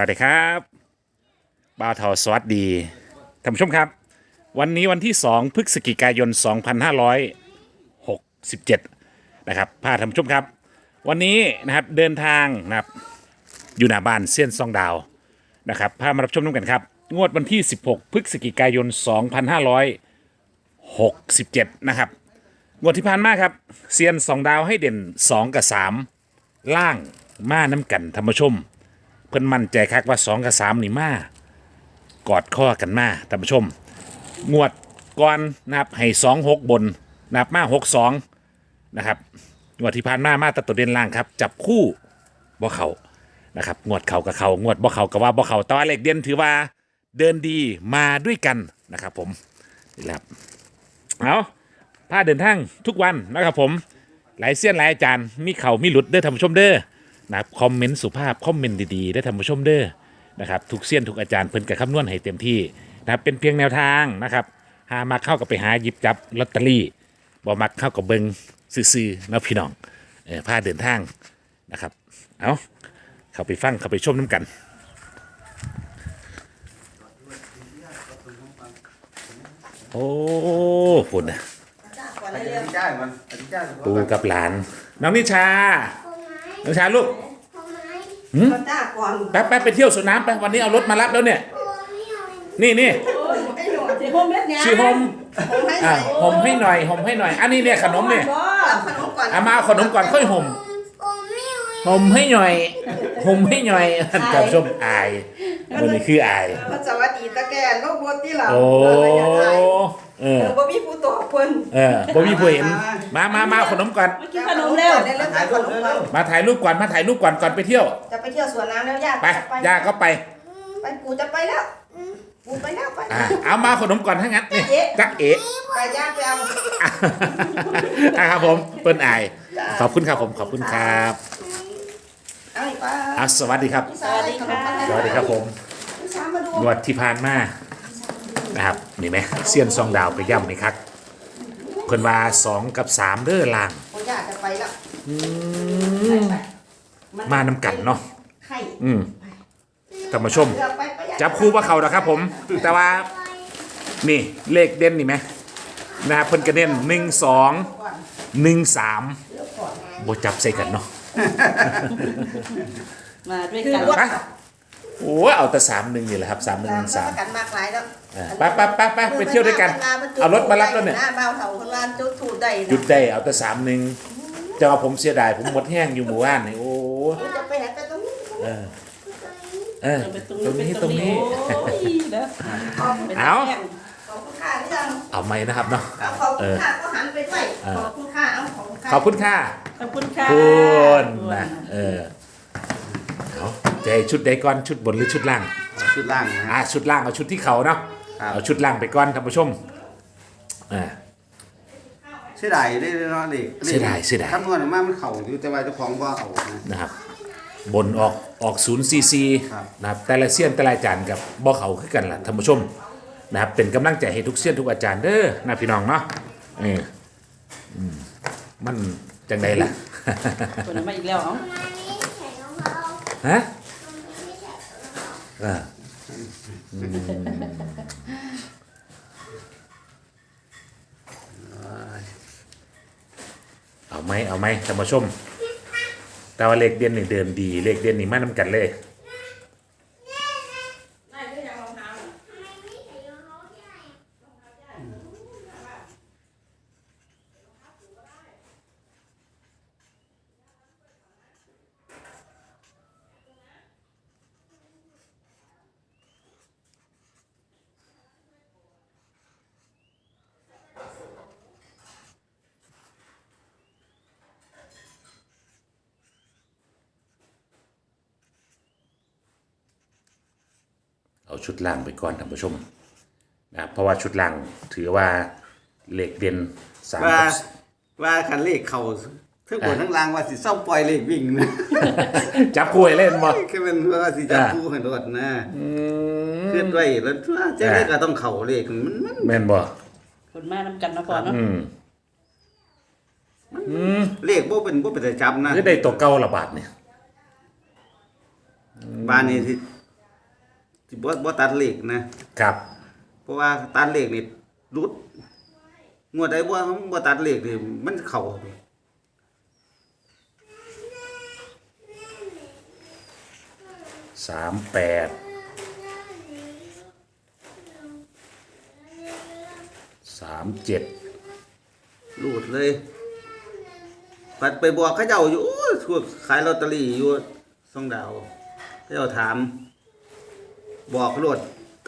สวัสดีครับบ่าเทาสวัสดีท่านผู้ชมครับ วันนี้วันที่ 2 พฤศจิกายน 2567 นะครับพาท่านผู้ชมครับ วันนี้นะครับเดินทางนะครับอยู่หน้าบ้านเซียนซองดาวนะครับพามารับชมน้ำกันครับ งวดวันที่ 16 พฤศจิกายน 2567 นะครับ งวดที่ผ่านมาครับเซียนสองดาวให้เด่น 2 กับ 3 ล่างมาน้ำกันธรรมชม เพิ่นมั่นใจคักว่า2กับ3นี่มากอดข้อกันมาท่านผู้ชม งวดก่อนนะครับให้2 6บนนะครับมา6 2นะครับงวดที่ผ่านมามาตัดตัวเด่นล่างครับ จับคู่บ่เขานะครับงวดเขากับเขางวดบ่เขากับว่าบ่เขาแตว่าเลขเด่นถือว่าเดินดีมาด้วยกันนะครับ ผมนี่แหละครับเอาพาเดินทางทุกวันนะครับผมหลายเสี้ยนหลายอาจารย์มีเขามีหลุดเด้อท่านผู้ชมเด้อ นะครับคอมเมนต์สุภาพคอมเมนต์ดีๆได้อท่านผู้ชมเด้อนะครับทุกเสี้ยนทุกอาจารย์เพิ่นกับคำนวณให้เต็มที่นะครับเป็นเพียงแนวทางนะครับหามาเข้ากับไปหาหยิบจับลอตเตอรี่บ่มักเข้ากับเบิงซื่อๆนะพี่น้องเออพาเดินทางนะครับเอาเข้าไปฟังเข้าไปชมน้ำกันโอ้ฝุ่นนะอธิษฐานมันอธิษฐานปูกับหลาน น้องนิชาน้องนิชาลูก ก็จ้าก่อนแป๊บแป๊บไปเที่ยวสวนน้ำไปวันนี้เอารถมารับแล้วเนี่ย นี่นี่ไอ้หนูสิโฮมเม็ดเนี้ยชื่อโฮมผมให้หอะน่อยห่มให้หน่อยห่มให้หน่อย อันนี้เนี่ยขนมเนี่ยรับขนมก่อนเอามาเอาขนมก่อนค่อยห่มห่มให้หน่อยห่มให้หน่อยท่านผู้ชมอายวันนี้คืออายสวัสดีตะแกนโลกบที่หลังโอ้ เอออย่าถ่าย เออเออบ่มีผู้ตอบเพิ่นเออบ่มีผู้เห็นมามามาเอาขนมก่อนกินขนมเร็วได้เร็วถ่ายขรูปนมเร็ก่อนวมาถ่ายรูปก่อนมาถ่ายรูปก่อนก่อนไปเที่ยวจะไปเที่ยวสวนน้ำแล้วย่าไปย่าก็ไปไปกูจะไปแล้วกูไปแล้วไปอะเอามาขนมก่อนถ้างั้นนี่จักเอ๋ไปย่าไปเอาอะครับผมเปิ้นอายขอบคุณครับผมขอบคุณครับเอาอีกไปอะสวัสดีครับสวัสดีค่ะสวัสดีครับผมพี่สามมาดูนวดที่ผ่านมา นะครับนี่ไหมเซียนซองดาวไปย่ำนี่ครับเพิ่นว่าสองกับสามเด้อล่างผมย่าจะไปแล้วมานำกันเนาะไข่อืมท่านผู้ชมเดี๋ยวไปไปย่าจับคู่ว่าเขานะครับผม แต่ว่า นี่เลขเด่นนี่ไหมนะครับเพิ่นกระเด่นหนึ่งสองหนึ่งสามบจับใส่กันเนาะมาด้วยกันไป โอ้เอาแต่สามหนึ่งนี่แหละครับสามหนึ่งหนึ่งสามกันมากหลายแล้วเออไปไปไปไปไปเที่ยวด้วยกันเอารถมารับแล้วเนี่ย หน้าเบาเถาคนงานจุดถูดได้นะหยุดได้เอาแต่สามหนึ่งจะเอาผมเสียดายผมหมดแห้งอยู่หมู่บ้านนี่โอ้จะไปไหนไปตรงนี้เออเออไปตรงตรงนี้นี้ไปตรงนี้ โอ้ยเด้อเอา ขอบคุณค่าหรือยังเอาไหมนะครับเนาะเอาขอบคุณค่าก็หันไปด้วยเออ ขอบคุณค่าเอาขอบคุณค่าขอบคุณค่ะขอบคุณค่ะคุณนะเออเอา จะให้ชุดใดก่อนชุดบนหรือชุดล่าง ชุดล่างนะอ่าชุดล่างเอาชุดที่เขาเนาะครับ เอาชุดล่างไปก่อนท่านผู้ชมอ่า เสียดายได้เนาะเด็กเสียดายเสียดาย คำนวณออกมามันเข่าอยู่แต่ว่าเจ้าของว่าเอานะ นะครับบนออกออกศูนย์ซีซีครับ นะครับแต่ละเซียนแต่ละอาจารย์กับบ่เขาคือกันล่ะท่านผู้ชมนะครับเป็นกำลังใจให้ทุกเซียนทุกอาจารย์เด้อนะพี่น้องเนาะเอออืมมันจังไดล่ะคนนั้นมาอีกแล้วเอ้าฮะ อ่าอืมเอาไหมเอาไหมท่านผู้ชมแต่ว่าเลขเด่นนี่เดินดี เลขเด่นนี่มานำกันเลย เอาชุดล่างไปก่อนท่านผู้ชมนะครับเพราะว่าชุดล่างถือว่าเลขเด่นสามว่า กับ ว่าคันเลขเข่าทั้งบนทั้งล่างว่าสิเศร้าปล่อยเลขวิ่งนะ จับกล้วยเล่นบ่ คือมันว่าสิจับอ่า คู่ให้รถนะเคลื่อนไหวแล้วว่าเจ้าเลขก็ต้องเข่าเลขมันมันแม่นบ่คนมาน้ำกันเนาะพ่อเนาะอืมอืมเลขบ่เป็นบ่เป็นแต่จับนะคือได้ตัวเก่าละบาทเนี่ย บ้านนี้ที่ สิบ่บ่ตัดเลขนะครับ เพราะว่าตัดเลขนี่รุดงวดใดบ่บ่ตัดเลขนี่มันเข้าสามแปดสามเจ็ดรูดเลยปัดไปบอกเขาเจ้าอยู่โอ้ยพวกขายลอตเตอรี่อยู่สองดาวเขาเจ้าถาม บอกโลด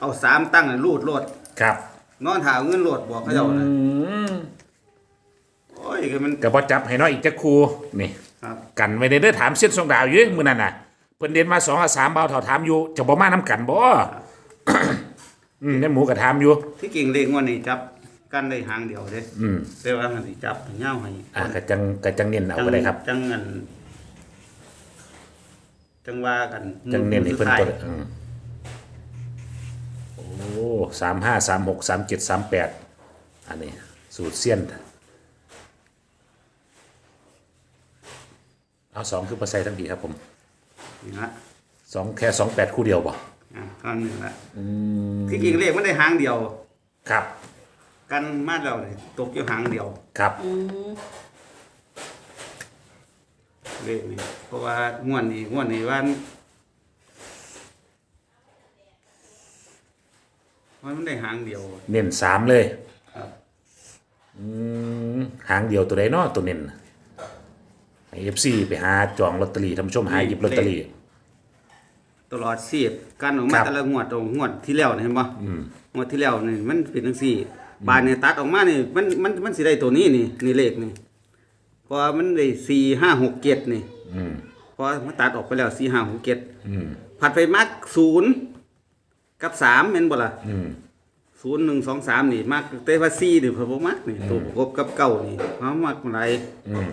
เอาสามตั้งน่ะรูดโลด ครับนอนหาเงินโลดบอกเขาเจ้านะอืมโอ้ยคือมัน กับบอจับให้น้อยอีกจะครูนี่ ครับ กันไว้ในเด้อถามเส้นสองดาวอยู่เด้อมื้อนั้นน่ะเพิ่นเด่นมาสองกับสามเบาเท่าถามอยู่จะบ่มาน้ำกันบ่ อืมเนี่ยหมูก็ถามอยู่ ที่กิ่งเลขงวดนี้จับกันได้หางเดียวเด้อืม แต่ว่ามันสิจับเงาให้อะก็จังก็จังเน้นเอาก็ได้ครับ จังเงินจังว่ากันจังเน้นให้เพิ่นสุดตัวท้ายอืมโอ้สามห้าสามหกสามเจ็ดสามแปดอันนี้ สูตรเสี้ยน เอาสองคือประไซทั้งดีครับผมนี่ละสองแค่สองแปดคู่เดียวบ่อะก้อนหนึ่งละที่กิ่งเลขมันได้หางเดียว ครับ กันมาแล้วเลยตกอยู่หางเดียวครับ อืมเลขนี่เพราะว่างวดนี้งวดนี้วัน วันมันได้หางเดียวเน้นสามเลยครับอืมหางเดียวตัวใดเนาะตัวเน้นไอเอฟซีไปหาจองลอตเตอรี่ท่านผู้ชมหาหยิบลอตเตอรี่ ตลอดสีบกันออกคมารับแต่ละงวดตรงงวดที่แล้วนี่เห็นปะงวดที่แล้วนี่มันเป็นทั้งสี่ บานเนี่ยตัดออกมานี่มันมันมันสิได้ตัวนี้นี่นี่เลขนี่เพราะว่ามันได้สี่ห้าหกเจ็ดนี่อืม เพราะมันตัดออกไปแล้วสี่ห้าหกเจ็ดอืมผัดไปมักศูนย์ กับสามเป็นบ่ล่ะอืม ศูนย์หนึ่งสองสามนี่มักแต่ว่าสี่นี่เพิ่นบ่มักนี่ตัวประกบกับเก้านี่เพราะมักอะไรอืม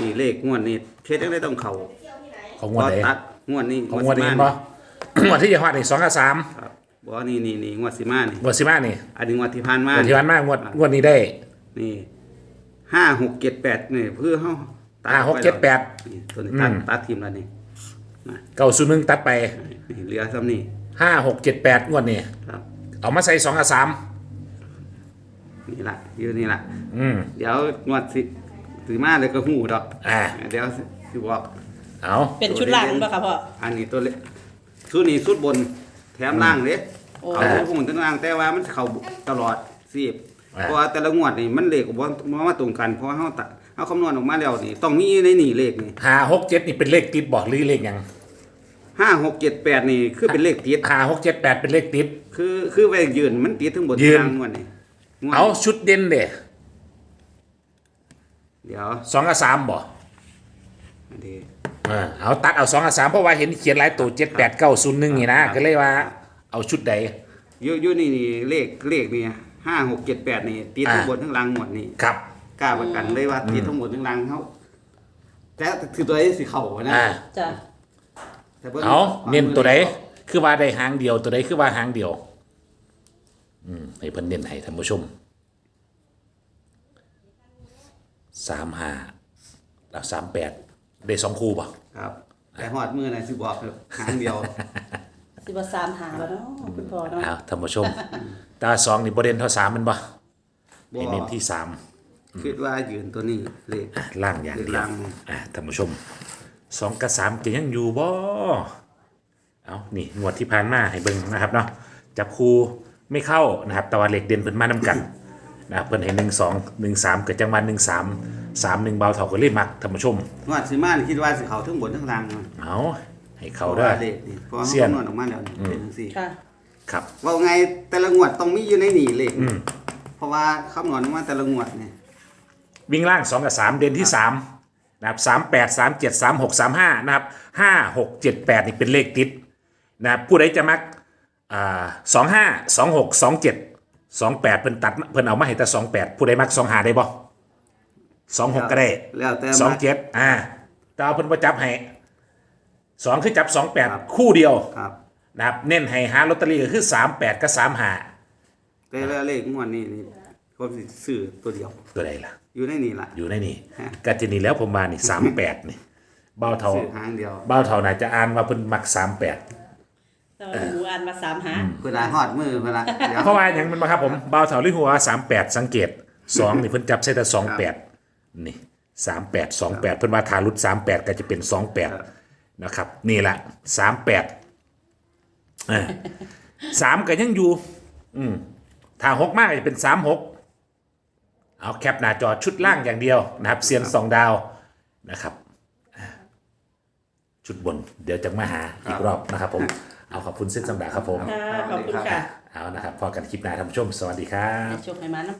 นี่เลขงวดนี้เฮ็ดจังไดต้องเข้าของเพงวดราะไหนตัดงวดนี้ของงวดสินี้มาเห็นบ่งวดที่จะฮอดอีกสองกับสามครับบ่นี่นี่นี่งวดสิมานี่งวดสิมานี่อันนี้งวดที่ผ่านมางวดที่ผ่านมางวดงวดนี้ได้นี่ห้าหกเจ็ดแปดนี่เพื่อเฮาตัห้าหกเจ็ดแปด นี่ตัวนี้ตัดอืม ตัดทีมแล้วนี่เก้าศูนย์หนึ่งตัดไปนี่เหลือซ้ำนี่ ห้าหกเจ็ดแปดงวดนี้ครับ เอามาใส่สองกับสามนี่ละอยู่นี่ละอืมเดี๋ยวงวดสิสิมาเลยก็หูดอก อ่าเดี๋ยวสิสิบอก เอาเป็นชุดล่างบ่ค่ะพ่อ อันนี้ตัวเล็กชุดนี้ชุดบนแถมล่างเด้โอ้เอาทุกคนทั้งล่างแต่ว่ามันเข้าตลอดสิบเพราะว่าแต่ละงวดนี่มันเลขบ่บ่มาตรงกันเพราะว่าเฮาตัดเฮาคำนวณออกมาแล้วนี่ต้องมีในนี่เลขนี่ห้าหกเจ็ดนี่เป็นเลขติดบอกหรือเลขหยัง ห้าหกเจ็ดแปดนี่คือเป็นเลขติดห้าหกเจ็ดแปดเป็นเลขติด คือคือไว้ยืนมันติดทั้งบนยืน ทางงวดนี่งวดเอาชุดเด่นเด้เดี๋ยวสองกับสามบ่อันนี้เออเอาตัดเอาสองกับสามเพราะว่าเห็นเขียนหลายตัวเจ็ดแปดเก้าศูนย์หนึ่งนี่นะครับก็เลยว่าเอาชุดใด อยู่อยู่นี่นี่เลขเลขนี่ห้าหกเจ็ดแปดนี่ติดทั้งอ่า บนทั้งล่างหมดนี่ครับกล้าประกันเลยว่าติดทั้งบนทั้งล่างเขาแต่คือตัวไอ้สีเข่านะ อ่า จ้ะ แต่บิ่งเอาเน้นตัวใดคือว่าได้หางเดียวตัวใดคือว่าหางเดียว อืมให้เพิ่นเน้นให้ท่านผู้ชมสามห้าแล้วสามแปดได้สองคู่ป่ะครับ แต่หอดมือนะสิบอกเลยหางเดียวสิบ่สามหาแล้วเนาะคุณพ่อเนาะอ้าวท่านผู้ชม ตาสองนี่ประเด็นเท่าสามแมันป่ะบ่ให้เน้นที่สามคิดว่ายืนตัวนี้เลขอะล่างอย่างเดียวล่างอะท่านผู้ชม สองกับสามจะยังอยู่บ่เอานี่งวดที่ผ่านมาให้เบิ่งนะครับเนาะจับคู่ไม่เข้านะครับแต่ว่าเหล็กเด่นเพิ่นมานํกันนะครับเพิ่นให้หนึ่งสองหนึ่งสามเกิดจังหวะหนึ่งสามสามหนึ่งเบาเท่าก็เลยมักท่านผู้ชมงวดสิมานี่คิดว่าสิเขาทั้งบนทั้งล่างนะเอาให้เขาได้พระว่เลขนี่เพราะว่าเสี้เขายน คำนวณออกมาแล้วนี่เป็นจังซี่ค่ะ ครับ ว่าไงแต่ละงวดต้องมีอยู่ในนี่เลขอืม เพราะว่าคำนวณออกมาแต่ละงวดนี่วิ่งล่างสองกับสามเด่นที่สาม นะครับสามแปดสามเจ็ดสามหกสามห้านะครับห้าหกเจ็ดแปดนี่เป็นเลขติดนะครับผู้ใดจะมักอ่าสองห้าสองหกสองเจ็ดสองแปดเพิ่นตัดเพิ่นเอามาให้แต่สองแปดผู้ใดมักสองหาได้บ่สองหกก็ได้แล้วแต่สองมาเจ็ดอ่าแต่เอาเพิ่นประจับให้สองคือจับสองแปดครับคู่เดียวครับนะครับเน้นให้หาลอตเตอรี่ก็คือสามแปดกับสามหาแต่ละเลขงวดนี่นี่ผมสิซื้อตัวเดียวตัวใดล่ะ อยู่ในนี่ล่ะ อยู่ในนี่ฮะกัจนี่แล้วผมมานี่สามแปดนี่เบ้าเท่าซื้อหางเดียวเบ้าเท่าน่าจะอ่านว่าเพิ่นมักสามแปดแต่แต่ว่าหมูอ่านมาสามหาเวลาฮอดมือเวลาเดี๋ยวเพราะว่าอย่างมันมาครับผมเบาเถาลิหัวสามแปดสังเกตสองนี่เพิ่นจับใส่แต่สองแปดนี่สามแปดสองแปดเพิ่นว่าทารุดสามแปดก็จะเป็นสองแปดนะครับ นี่แหละสามแปดสามก็ยังอยู่ อืมถ้าหกมากก็จะเป็นสามหก เอาแคปหน้าจอชุดล่างอย่างเดียวนะครับเซียนสองดาวนะครับอ่าชุดบนเดี๋ยวจะมาหาอีกรอบนะครับผมเอาขอบคุณเส้นสังดาครับผมค่ะขอบคุณค่ะเอานะครับพอกันคลิปหน้าท่านผู้ชมสวัสดีครับให้โชคให้มานะ